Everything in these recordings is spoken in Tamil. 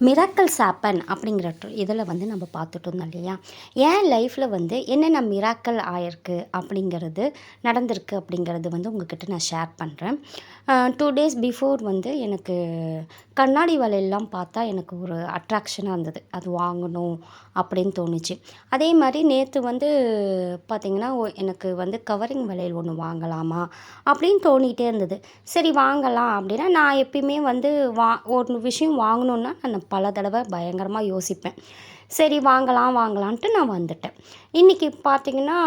மிராக்கல் சாப்பன் அப்படிங்கிற இதில் வந்து நம்ம பார்த்துட்டு இருந்தோம் இல்லையா? என் லைஃப்பில் வந்து என்னென்ன மிராக்கல் ஆயிருக்கு அப்படிங்கிறது நடந்திருக்கு அப்படிங்கிறது வந்து உங்ககிட்ட நான் ஷேர் பண்ணுறேன் டூ டேஸ் பிஃபோர் வந்து எனக்கு கண்ணாடி வலையெல்லாம் பார்த்தா எனக்கு ஒரு அட்ராக்ஷனாக இருந்தது. அது வாங்கணும் அப்படின்னு தோணுச்சு. அதே மாதிரி நேற்று வந்து பார்த்திங்கன்னா எனக்கு வந்து கவரிங் வளையல் ஒன்று வாங்கலாமா அப்படின்னு தோணிகிட்டே இருந்தது. சரி வாங்கலாம் அப்படின்னா நான் எப்பயுமே வந்து வா ஒரு விஷயம் வாங்கணுன்னா நான் பல தடவை பயங்கரமாக யோசிப்பேன். சரி வாங்கலாம் வாங்கலான்ட்டு நான் வந்துட்டேன். இன்றைக்கி பார்த்தீங்கன்னா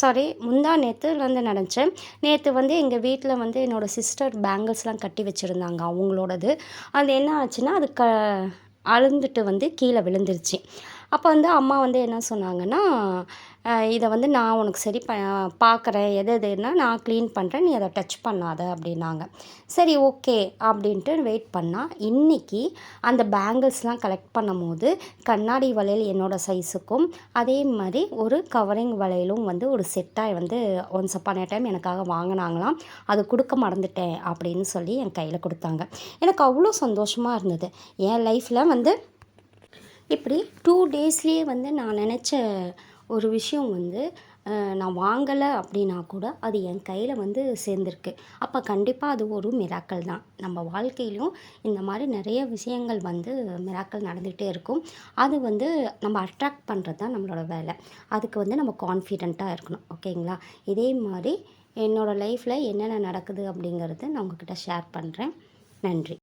சாரி முந்தா நேற்றுலேருந்து நினச்சேன் நேற்று வந்து எங்கள் வீட்டில் வந்து என்னோடய சிஸ்டர் பேங்கிள்ஸ்லாம் கட்டி வச்சுருந்தாங்க அவங்களோடது. அது என்ன ஆச்சுன்னா அது க அழுந்துட்டு வந்து கீழே விழுந்துருச்சு. அப்போ வந்து அம்மா வந்து என்ன சொன்னாங்கன்னா இதை வந்து நான் உனக்கு சரி ப பார்க்குறேன். எது எதுன்னா நான் க்ளீன் பண்ணுறேன் நீ அதை டச் பண்ணாத அப்படின்னாங்க. சரி ஓகே அப்படின்ட்டு வெயிட் பண்ணால் இன்றைக்கி அந்த பேங்கிள்ஸ்லாம் கலெக்ட் பண்ணும்போது கண்ணாடி வளையல் என்னோடய சைஸுக்கும் அதே மாதிரி ஒரு கவரிங் வளையலும் வந்து ஒரு செட்டாக வந்து ஒன்ஸ் அப்பான டைம் எனக்காக வாங்கினாங்களாம். அது கொடுக்க மறந்துட்டேன் அப்படின்னு சொல்லி என் கையில் கொடுத்தாங்க. எனக்கு அவ்வளோ சந்தோஷமாக இருந்தது. என் லைஃப்பில் வந்து இப்படி டூ டேஸ்லேயே வந்து நான் நினச்ச ஒரு விஷயம் வந்து நான் வாங்கலை அப்படின்னா கூட அது என் கையில் வந்து சேர்ந்துருக்கு. அப்போ கண்டிப்பாக அது ஒரு மிராக்கள் தான். நம்ம வாழ்க்கையிலும் இந்த மாதிரி நிறைய விஷயங்கள் வந்து மிராக்கள் நடந்துகிட்டே இருக்கும். அது வந்து நம்ம அட்ராக்ட் பண்ணுறது தான் நம்மளோட வேலை. அதுக்கு வந்து நம்ம கான்ஃபிடெண்ட்டாக இருக்கணும். ஓகேங்களா? இதே மாதிரி என்னோடய லைஃப்பில் என்னென்ன நடக்குது அப்படிங்கிறது நான் உங்ககிட்ட ஷேர் பண்ணுறேன் நன்றி.